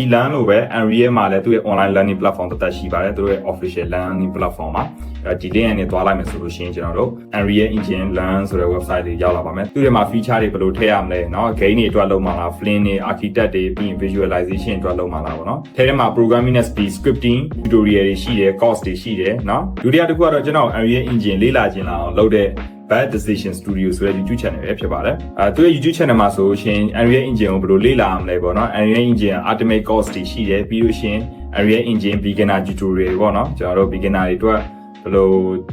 ဒီ LAN လို့ပဲ Unreal မှာလည်းသူ့ရဲ့ online learning platform တစ်သက်ရှိပါတယ်သူတို့ရဲ့ official learning platform မှာအဲဒီ link ကနေသွားလိုက်မယ်ဆိုလို့ရှိရင်ကျွန်တော်တို့ Unreal Engine Learn ဆိုတဲ့ website တွေရောက်လာပါမယ်သူ့ရဲ့မှာ feature တွေဘယ်လိုထည့်ရမလဲเนาะ game တွေအတွက်လုပ်မှာလား flint တွေ architect တွေပြီးရင် visualization အတွက်လုပ်မှာလားပေါ့เนาะထဲထဲမှာ programming နဲ့ speed scripting tutorial တွေရှိတယ် course တွေရှိတယ်เนาะဒုတိယတစ်ခုကတော့ကျွန်တော် Unreal Engine လေ့လာခြင်းလာအောင်လုပ်တဲ့ Bad Decision Studio ဆိုတဲ့ YouTube channel ပဲဖြစ်ပါတယ်။အဲသူရဲ့ YouTube channel မှာဆိုရှင် Unreal Engine ကိုဘယ်လိုလေ့လာရမလဲပေါ့နော်။ Unreal Engine Ultimate Course တွေရှိတယ်ပြီးလို့ရှင် Unreal Engine Beginner Tutorial ပေါ့နော်။ကျွန်တော်တို့ beginner တွေအတွက်ဘယ်လို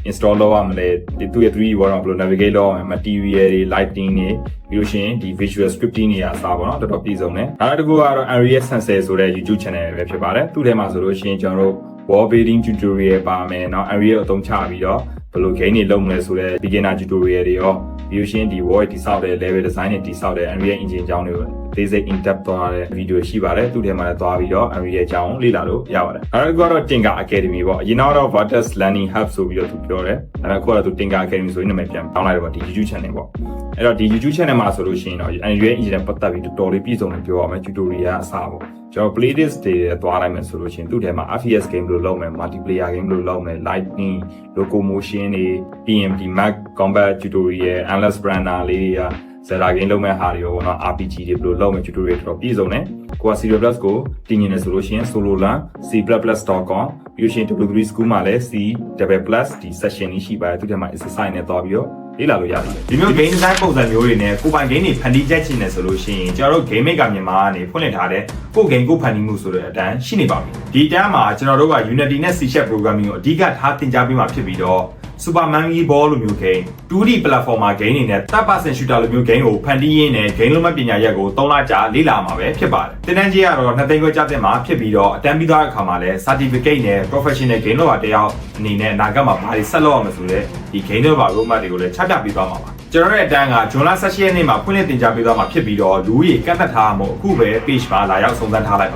install လုပ်ရမလဲဒီသူရဲ့ 3D ဘောတော့ဘယ်လို navigate လုပ်ရမလဲ material တွေ lighting တွေပြီးလို့ရှိရင်ဒီ visual scripting တွေအစားပေါ့နော်တော်တော်ပြည်စုံတယ်။နောက်တစ်ခုကတော့ Unreal Sensei ဆိုတဲ့ YouTube channel ပဲဖြစ်ပါတယ်။သူ့ထဲမှာဆိုလို့ရှိရင်ကျွန်တော်တို့ wall building tutorial ပါမယ်เนาะ Unreal အသုံးချပြီးတော့ ဘယ်လို game တွေလုပ်မလဲဆိုတဲ့ beginner tutorial တွေရောပြီးလို့ရှိရင်ဒီ wall တိဆောက်တဲ့ level design တွေတိဆောက်တဲ့ Unreal Engine အကြောင်းတွေကို basic in depth သွားတဲ့ video ရှိပါတယ်သူ့ထဲမှာလည်းသွားပြီးတော့ Unreal အကြောင်းလေ့လာလို့ရပါတယ်နောက်တစ်ခုကတော့ Tinker Academy ပေါ့အရင်ကတော့ Vortex Learning Hub ဆိုပြီးတော့သူပြောတယ်ဒါပေမဲ့အခုကတော့သူ Tinker Academy ဆိုရင်နာမည်ပြန်တောင်းလိုက်တယ်ပေါ့ဒီ YouTube channel ပေါ့အဲ့တော့ဒီ YouTube channel မှာဆိုလို့ရှိရင်တော့ Unreal Engine နဲ့ပတ်သက်ပြီးတော်တော်လေးပြည့်စုံတယ်ပြောရမယ် tutorial အစားပေါ့ကျွန်တော် playlist တွေသွားလိုက်မယ်ဆိုလို့ရှိရင်သူ့ထဲမှာ FPS game လို့လုပ်မယ် multiplayer game လို့လုပ်မယ် lightning locomotion တွေ PMD Mac combat tutorial endless runner လေးတွေက Zelda game လုံးမဲ့ဟာတွေရောပေါ့နော် RPG တွေဘယ်လိုလုပ်မယ် tutorial တော်တော်ပြည့်စုံတယ်ကိုက Serial Plus ကိုတင်နေတယ်ဆိုလို့ရှိရင် Solo Lan c++.com ပြီးလို့ရှိရင် W3 School မှာလည်း C double plus ဒီ session လေးရှိပါတယ်သူထဲမှာ exercise နဲ့သွားပြီးတော့ လေ့လာလို့ရတယ်ဒီမျိုး game design ပုံစံမျိုးတွေနဲ့ကိုပိုင် game တွေဖန်တီးချက်ချင်တယ်ဆိုလို့ရှိရင်ကျွန်တော်တို့ game maker မြန်မာကနေဖွင့်လှစ်ထားတဲ့ကို game ကိုဖန်တီးမှုဆိုတဲ့အတန်းရှိနေပါပြီဒီအတန်းမှာကျွန်တော်တို့က Unity နဲ့ C# programming ကိုအဓိကထားသင်ကြားပေးမှာဖြစ်ပြီးတော့ Super Monkey Ball လိုမျိုး game 2D platform မှာ game တွေနဲ့ third person shooter လိုမျိုး game ကိုဖန်တီးရင်းနဲ့ game လုံးမပညာရက်ကို3လကြာလေ့လာမှာပဲဖြစ်ပါတယ်။တင်တန်းကြီးကတော့နှစ်သိန်းခွဲကျတဲ့မှာဖြစ်ပြီးတော့အတန်းပြီးသွားတဲ့အခါမှာလည်း certificate နဲ့ professional game လောကတယောက်အနေနဲ့အနာဂတ်မှာဘာတွေဆက်လုပ်ရမလဲဆိုတဲ့ဒီ game လောက roadmap တွေကိုလည်းချပြပေးသွားမှာပါ။ကျွန်တော်ရဲ့အတန်းကဇွန်လ18ရက်နေ့မှာဖွင့်လှစ်တင်ကြားပေးသွားမှာဖြစ်ပြီးတော့လူဦးရေကန့်သက်ထားမှုအခုပဲ page မှာလာရောက်စုံစမ်းထားလိုက်ပါ